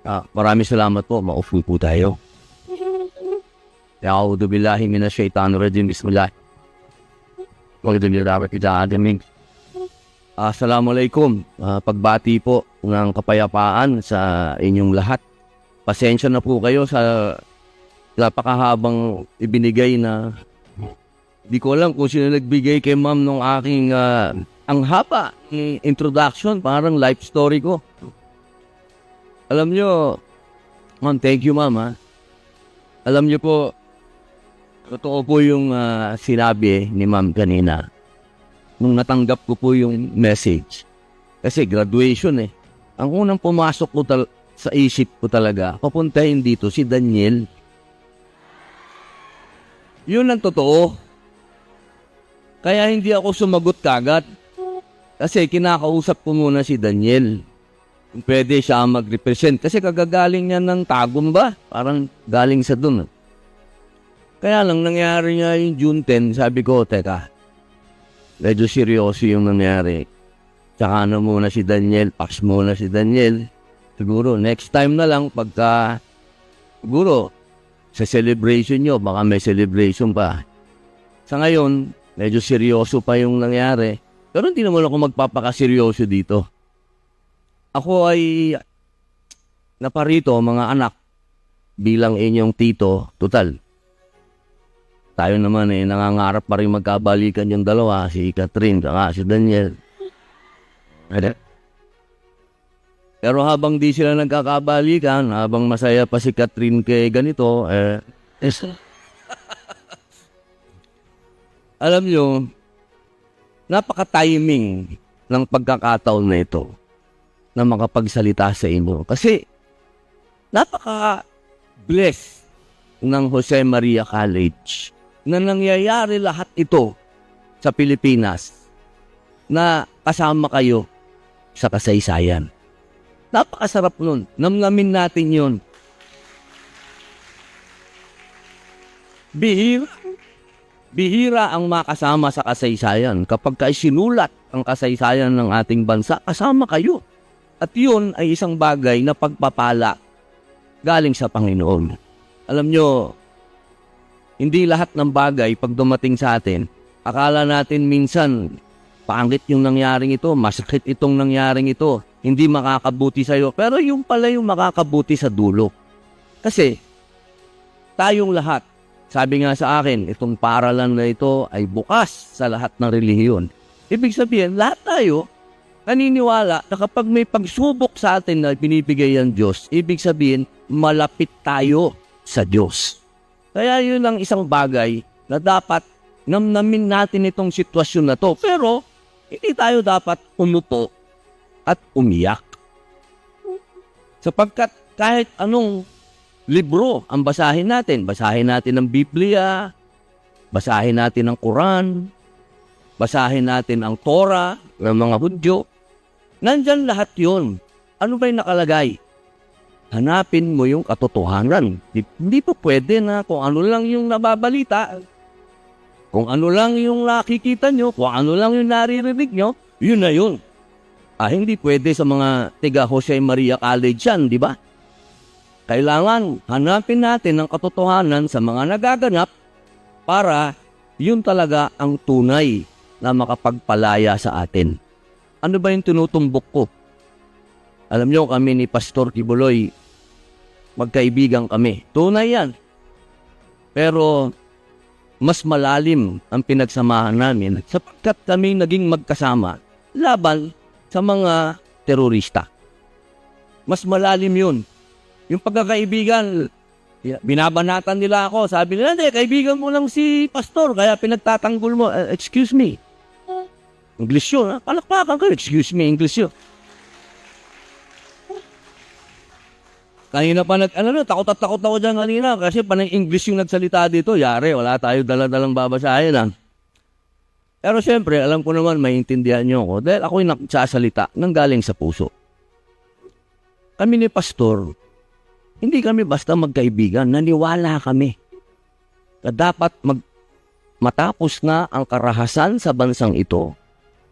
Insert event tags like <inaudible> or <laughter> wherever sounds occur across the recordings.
Ah, maraming salamat po. Maupo po tayo. Ya'udhu billahi minash shaitanir rajim. Bismillah. Magdalirawat Assalamualaikum. Ah, pagbati po ng kapayapaan sa inyong lahat. Pasensya na po kayo sa napakahabang ibinigay na di ko alam kung sino nagbigay kay ma'am nung aking ah, ang haba ni introduction, parang life story ko. Alam nyo, ma'am, thank you ma'am ha. Alam nyo po, totoo po yung ah, sinabi ni ma'am kanina nung natanggap ko po yung message. Kasi graduation eh. Ang unang pumasok ko tal- sa isip ko talaga, papuntahin dito si Daniel. Yun ang totoo. Kaya hindi ako sumagot kagad. Kasi kinakausap ko muna si Daniel. Kung pwede siya mag-represent. Kasi kagagaling niya ng tagum ba? Parang galing sa dun. Kaya lang nangyari niya yung June 10, sabi ko, teka, medyo seryoso yung nangyari. Tsaka na muna si Daniel, pass muna si Daniel. Siguro, next time na lang, pagka, siguro, sa celebration nyo, baka may celebration pa. Sa ngayon, medyo seryoso pa yung nangyari. Pero hindi naman ako magpapakaseryoso dito. Ako ay naparito, mga anak, bilang inyong tito, total. Tayo naman eh, nangangarap pa rin magkabalikan yung dalawa, si Catherine, saka si Daniel. Pwede? Pero habang di sila nagkakabalikan, habang masaya pa si Catherine kay ganito, eh, is, <laughs> alam nyo, napaka-timing ng pagkakataon na ito na makapagsalita sa inyo. Kasi, napaka-blessed ng Jose Maria College na nangyayari lahat ito sa Pilipinas na kasama kayo sa kasaysayan. Napakasarap nun. Namnamin natin yun. Bihira. Bihira ang makasama sa kasaysayan. Kapag ka sinulat ang kasaysayan ng ating bansa, kasama kayo. At yun ay isang bagay na pagpapala galing sa Panginoon. Alam nyo, hindi lahat ng bagay pag dumating sa atin, akala natin minsan pangit yung nangyaring ito, masakit itong nangyaring ito, hindi makakabuti sa'yo. Pero yung pala yung makakabuti sa dulo. Kasi, tayong lahat, sabi nga sa akin, itong paralan na ito ay bukas sa lahat ng relihiyon. Ibig sabihin, lahat tayo naniniwala na kapag may pagsubok sa atin na binibigay ang Diyos, ibig sabihin, malapit tayo sa Diyos. Kaya yun ang isang bagay na dapat namnamin natin itong sitwasyon na to. Pero, hindi tayo dapat umupo at umiyak. Sapagkat kahit anong libro ang basahin natin, basahin natin ang Biblia, basahin natin ang Quran, basahin natin ang Torah ng mga Hudyo, nandyan lahat yon. Ano ba'y nakalagay? Hanapin mo yung katotohanan. Di, hindi pa pwede na kung ano lang yung nababalita, kung ano lang yung nakikita nyo, kung ano lang yung naririnig nyo, yun na yun. Ah, hindi pwede sa mga tiga Jose Maria College yan, di ba? Kailangan hanapin natin ang katotohanan sa mga nagaganap para yun talaga ang tunay na makapagpalaya sa atin. Ano ba yung tinutumbok ko? Alam nyo, kami ni Pastor Kibuloy, magkaibigan kami. Tunay yan. Pero mas malalim ang pinagsamahan namin sapagkat kami naging magkasama laban sa mga terorista. Mas malalim yun. Yung pagkakaibigan, binabanatan nila ako. Sabi nila, hindi, kaibigan mo lang si pastor, kaya pinagtatanggol mo. "Uh, excuse me. English yun, ha? Palakpakan ko, excuse me, English yun. Kanina pa nag, ano no, takot at takot ako dyan kanina kasi panang English yung nagsalita dito. Yari, wala tayo dala-dalang babasahin ha. Pero siyempre, alam ko naman, maintindihan niyo ako dahil ako'y nagsasalita ng galing sa puso. Kami ni Pastor, hindi kami basta magkaibigan, naniwala kami. Na dapat mag, matapos na ang karahasan sa bansang ito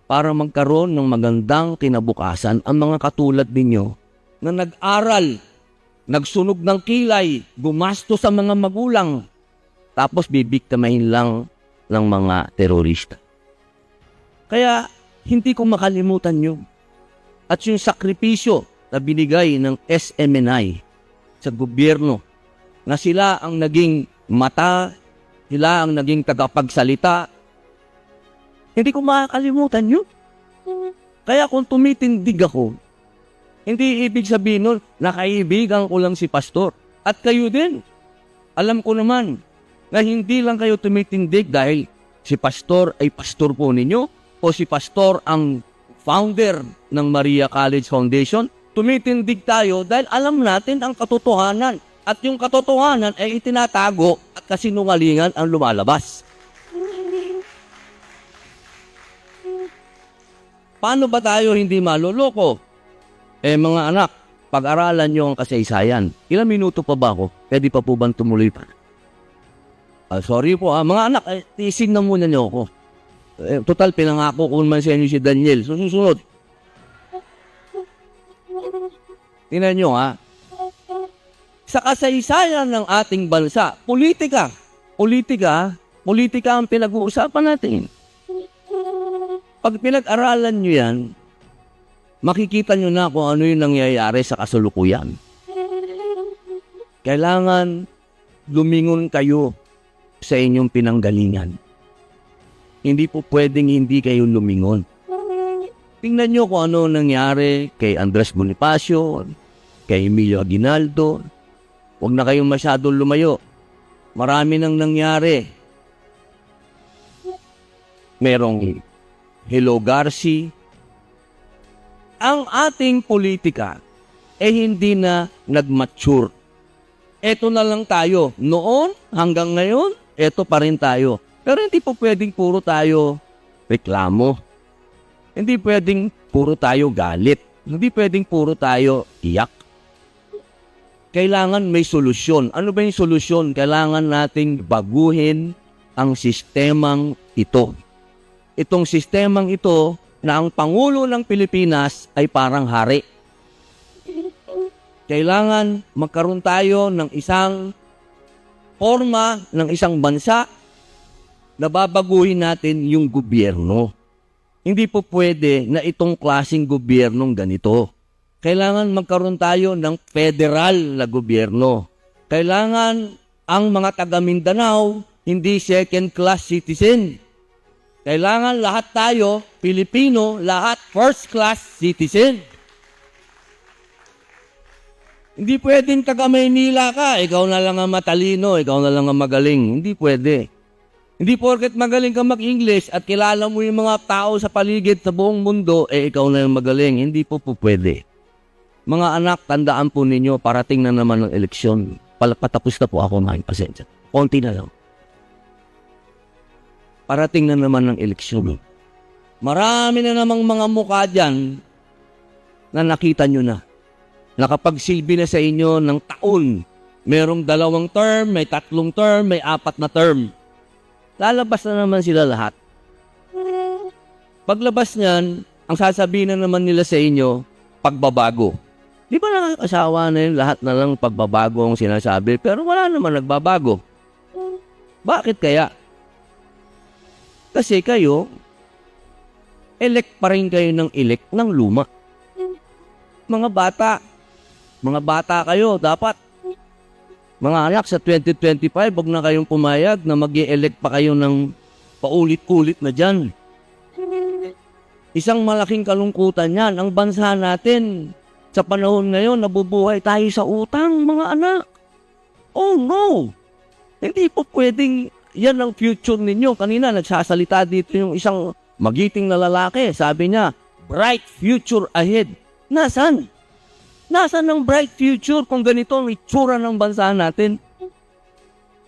para magkaroon ng magandang kinabukasan ang mga katulad ninyo na nag-aral nagsunog ng kilay, gumasto sa mga magulang, tapos bibiktimahin lang ng mga terorista. Kaya hindi ko makalimutan yun. At yung sakripisyo na binigay ng SMNI sa gobyerno na sila ang naging mata, sila ang naging tagapagsalita. Hindi ko makakalimutan yun. Kaya kung tumitindig ako, hindi ibig sabihin nun, nakaibigan ko lang si pastor. At kayo din. Alam ko naman na hindi lang kayo tumitindig dahil si pastor ay pastor po ninyo o si pastor ang founder ng Maria College Foundation. Tumitindig tayo dahil alam natin ang katotohanan. At yung katotohanan ay itinatago at kasinungalingan ang lumalabas. Paano ba tayo hindi maloloko? Eh mga anak, pag-aralan nyo ang kasaysayan. Ilang minuto pa ba ako? Pwede pa po bang tumuloy pa? Ah, sorry po ah. Mga anak, eh, tiisin na muna niyo ako. Eh, total, pinangako ko naman sa inyo si Daniel. So, susunod. Tingnan nyo ha. Sa kasaysayan ng ating bansa, politika. Politika, politika ang pinag-uusapan natin. Pag pinag-aralan nyo yan, makikita nyo na kung ano yung nangyayari sa kasulukuyan. Kailangan lumingon kayo sa inyong pinanggalingan. Hindi po pwedeng hindi kayo lumingon. Tingnan nyo kung ano nangyari kay Andres Bonifacio, kay Emilio Aguinaldo. Huwag na kayong masyadong lumayo. Marami nang nangyari. Merong Hello Garci. Ang ating politika eh hindi na nag-mature. Eto na lang tayo. Noon hanggang ngayon, eto pa rin tayo. Pero hindi po pwedeng puro tayo reklamo. Hindi pwedeng puro tayo galit. Hindi pwedeng puro tayo iyak. Kailangan may solusyon. Ano ba yung solusyon? Kailangan nating baguhin ang sistemang ito. Itong sistemang ito na ang Pangulo ng Pilipinas ay parang hari. Kailangan magkaroon tayo ng isang forma ng isang bansa na babaguhin natin yung gobyerno. Hindi po pwede na itong klasing gobyernong ganito. Kailangan magkaroon tayo ng federal na gobyerno. Kailangan ang mga taga Mindanao hindi second class citizen. Kailangan lahat tayo, Pilipino, lahat first class citizen. Hindi pwedeng taga Maynila ka, ikaw na lang ang matalino, ikaw na lang ang magaling. Hindi pwede. Hindi porket magaling ka mag-English at kilala mo yung mga tao sa paligid sa buong mundo, eh ikaw na yung magaling. Hindi po po pwede. Mga anak, tandaan po ninyo, parating na naman ng eleksyon. Patapos na po ako ng pasensya. Konti na lang. Parating na naman ng eleksyon. Marami na namang mga mukha dyan na nakita nyo na. Nakapagsilbi na sa inyo ng taon. Merong dalawang term, may tatlong term, may apat na term. Lalabas na naman sila lahat. Paglabas niyan, ang sasabihin na naman nila sa inyo, pagbabago. Di ba nakakasawa na yun lahat na lang pagbabago ang sinasabi, pero wala naman nagbabago. Bakit kaya? Kasi kayo, elect pa rin kayo ng elect ng luma. Mga bata, mga bata kayo, dapat mga anak, sa 2025, wag na kayong pumayag na mag elect pa kayo ng paulit-ulit na dyan. Isang malaking kalungkutan yan. Ang bansa natin, sa panahon ngayon, nabubuhay tayo sa utang, mga anak. Oh no! Hindi po pwedeng yan ang future ninyo. Kanina nagsasalita dito yung isang magiting na lalaki. Sabi niya, bright future ahead. Nasaan? Nasaan ang bright future kung ganito ang itsura ng bansa natin?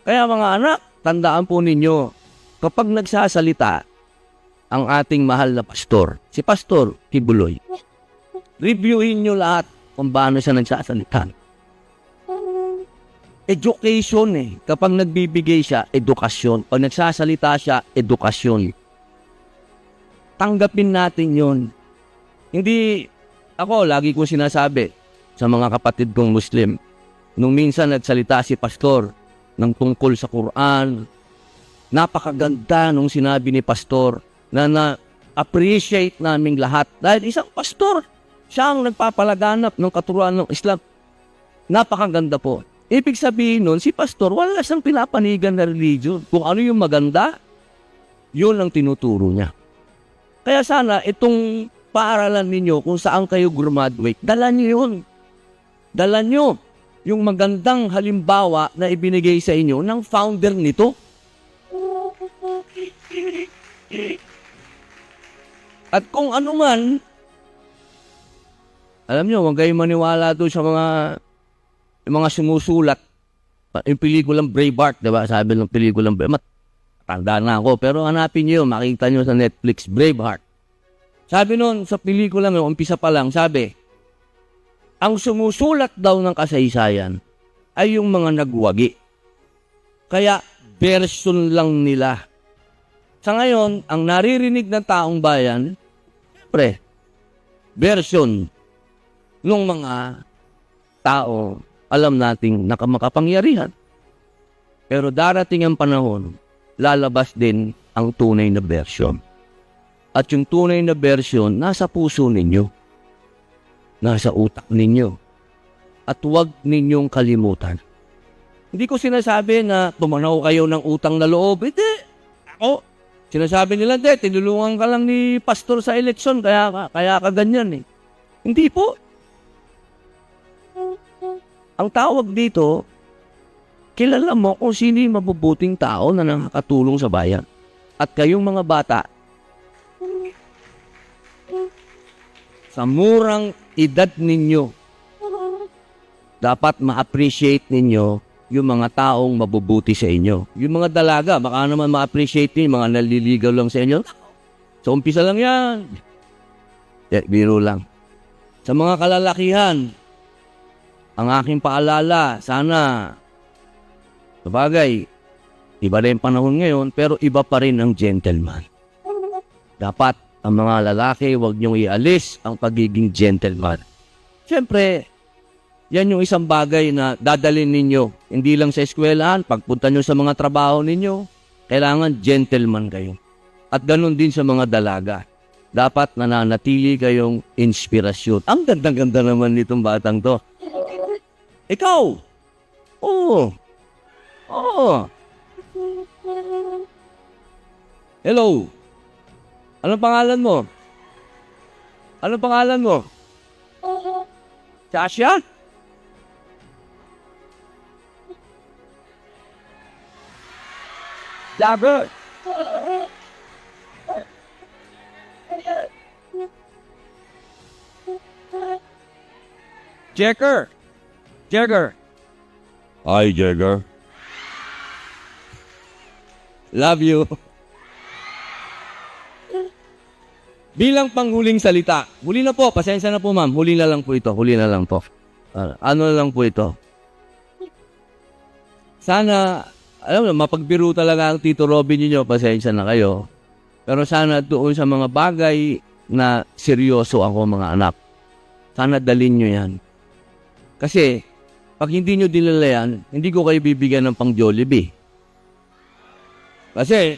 Kaya mga anak, tandaan po ninyo, kapag nagsasalita ang ating mahal na pastor, si Pastor Kibuloy, reviewin nyo lahat kung paano siya nagsasalita. Education eh. Kapag nagbibigay siya, edukasyon. Pag nagsasalita siya, edukasyon. Tanggapin natin yon. Hindi, ako, lagi ko sinasabi sa mga kapatid kong Muslim, nung minsan nagsalita si pastor ng tungkol sa Quran, napakaganda nung sinabi ni pastor na na-appreciate naming lahat dahil isang pastor, siya ang nagpapalaganap ng katuruan ng Islam. Napakaganda po. Ibig sabihin nun, si pastor, wala siyang pinapanigan na religion. Kung ano yung maganda, yun ang tinuturo niya. Kaya sana itong paaralan ninyo kung saan kayo graduate, dala niyo yun. Dala niyo yung magandang halimbawa na ibinigay sa inyo ng founder nito. At kung ano man, alam niyo, huwag kayong maniwala doon sa mga yung mga sumusulat. Yung pelikulang Braveheart, di ba? Sabi ng pelikulang Braveheart. Tanda na ako, pero hanapin niyo, makita niyo sa Netflix, Braveheart. Sabi noon sa pelikula yun, umpisa pa lang, sabi, ang sumusulat daw ng kasaysayan ay yung mga nagwagi. Kaya version lang nila. Sa ngayon, ang naririnig ng taong bayan, pre, version ng mga tao alam nating nakamakapangyarihan. Pero darating ang panahon, lalabas din ang tunay na version. At yung tunay na version, nasa puso ninyo. Nasa utak ninyo. At huwag ninyong kalimutan. Hindi ko sinasabi na tumanaw kayo ng utang na loob. Hindi. Ako, sinasabi nila, hindi, tinulungan ka lang ni pastor sa eleksyon, kaya, ka- kaya ka ganyan eh. Hindi po. Ang tawag dito, kilala mo kung sino yung mabubuting tao na nakakatulong sa bayan. At kayong mga bata, sa murang edad ninyo, dapat ma-appreciate ninyo yung mga taong mabubuti sa inyo. Yung mga dalaga, baka naman ma-appreciate ninyo, mga naliligaw lang sa inyo. So, umpisa lang yan. Yeah, biro lang. Sa mga kalalakihan, ang aking paalala, sana, sabagay, iba rin panahon ngayon, pero iba pa rin ang gentleman. Dapat, ang mga lalaki, huwag niyong ialis ang pagiging gentleman. Siyempre, yan yung isang bagay na dadalhin ninyo. Hindi lang sa eskwelahan, pagpunta nyo sa mga trabaho ninyo, kailangan gentleman kayo. At ganun din sa mga dalaga. Dapat nananatili kayong inspirasyon. Ang ganda-ganda naman nitong batang to. Ikaw! Oo! Oo! Hello! Anong pangalan mo? Anong pangalan mo? Sasha? Jagger! Jagger! Jagger! Hi, Jagger. Love you. Bilang panghuling salita, huli na po, pasensya na po ma'am, huli na lang po ito, huli na lang po. Ah, ano na lang po ito. Sana, alam mo, mapagbiro talaga ang Tito Robin ninyo, pasensya na kayo. Pero sana doon sa mga bagay na seryoso ako mga anak, sana dalin nyo yan. Kasi, pag hindi nyo dinala yan, hindi ko kayo bibigyan ng pang Jollibee. Kasi,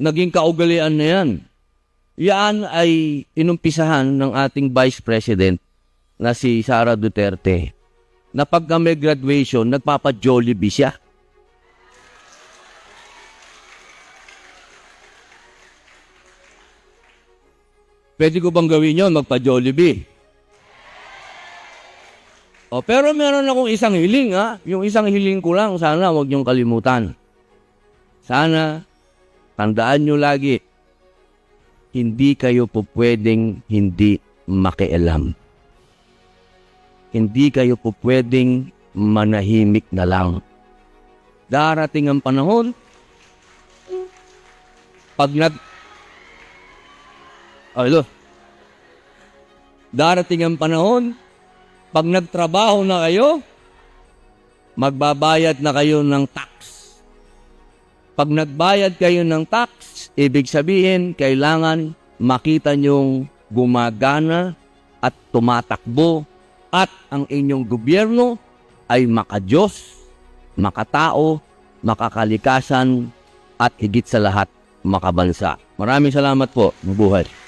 naging kaugalian na yan. Yan ay inumpisahan ng ating Vice President na si Sara Duterte na pagka may graduation, nagpapa-Jollibee siya. Pwede ko bang gawin yon magpa-Jollibee? O, pero meron akong isang hiling, ha? Yung isang hiling ko lang, sana wag niyong kalimutan. Sana, tandaan nyo lagi, hindi kayo po pwedeng hindi makialam. Hindi kayo po pwedeng manahimik na lang. Darating ang panahon, pag nag... Ay, lo. Darating ang panahon, pag nagtrabaho na kayo, magbabayad na kayo ng tax. Pag nagbayad kayo ng tax, ibig sabihin, kailangan makita nyong gumagana at tumatakbo at ang inyong gobyerno ay makadiyos, makatao, makakalikasan, at higit sa lahat, makabansa. Maraming salamat po. Mabuhay.